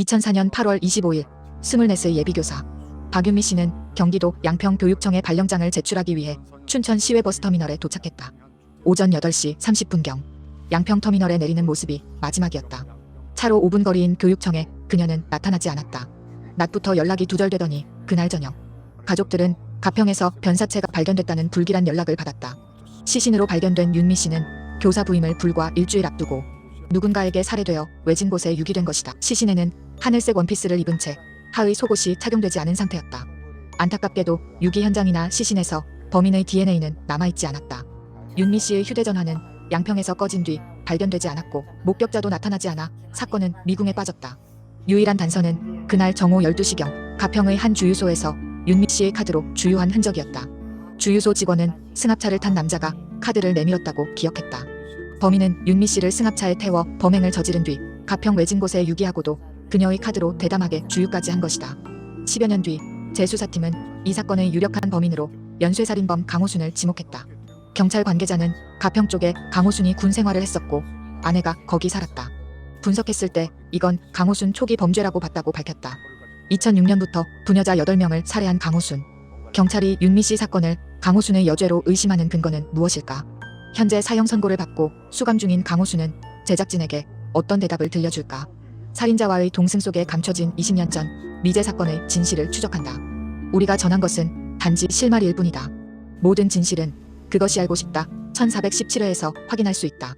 2004년 8월 25일 24세 예비교사 박윤미 씨는 경기도 양평 교육청에 발령장을 제출하기 위해 춘천 시외 버스터미널에 도착했다. 오전 8시 30분경 양평 터미널에 내리는 모습이 마지막이었다. 차로 5분 거리인 교육청에 그녀는 나타나지 않았다. 낮부터 연락이 두절되더니 그날 저녁 가족들은 가평에서 변사체가 발견됐다는 불길한 연락을 받았다. 시신으로 발견된 윤미 씨는 교사 부임을 불과 일주일 앞두고 누군가에게 살해되어 외진 곳에 유기된 것이다. 시신에는 하늘색 원피스를 입은 채 하의 속옷이 착용되지 않은 상태였다. 안타깝게도 유기 현장이나 시신에서 범인의 DNA는 남아있지 않았다. 윤미 씨의 휴대전화는 양평에서 꺼진 뒤 발견되지 않았고 목격자도 나타나지 않아 사건은 미궁에 빠졌다. 유일한 단서는 그날 정오 12시경 가평의 한 주유소에서 윤미 씨의 카드로 주유한 흔적이었다. 주유소 직원은 승합차를 탄 남자가 카드를 내밀었다고 기억했다. 범인은 윤미 씨를 승합차에 태워 범행을 저지른 뒤 가평 외진 곳에 유기하고도 그녀의 카드로 대담하게 주유까지 한 것이다. 10여 년 뒤 재수사팀은 이 사건의 유력한 범인으로 연쇄살인범 강호순을 지목했다. 경찰 관계자는 가평 쪽에 강호순이 군 생활을 했었고 아내가 거기 살았다. 분석했을 때 이건 강호순 초기 범죄라고 봤다고 밝혔다. 2006년부터 부녀자 8명을 살해한 강호순. 경찰이 윤미 씨 사건을 강호순의 여죄로 의심하는 근거는 무엇일까? 현재 사형 선고를 받고 수감 중인 강호순은 제작진에게 어떤 대답을 들려줄까? 살인자와의 동승 속에 감춰진 20년 전 미제 사건의 진실을 추적한다. 우리가 전한 것은 단지 실마리일 뿐이다. 모든 진실은 그것이 알고 싶다. 1417회에서 확인할 수 있다.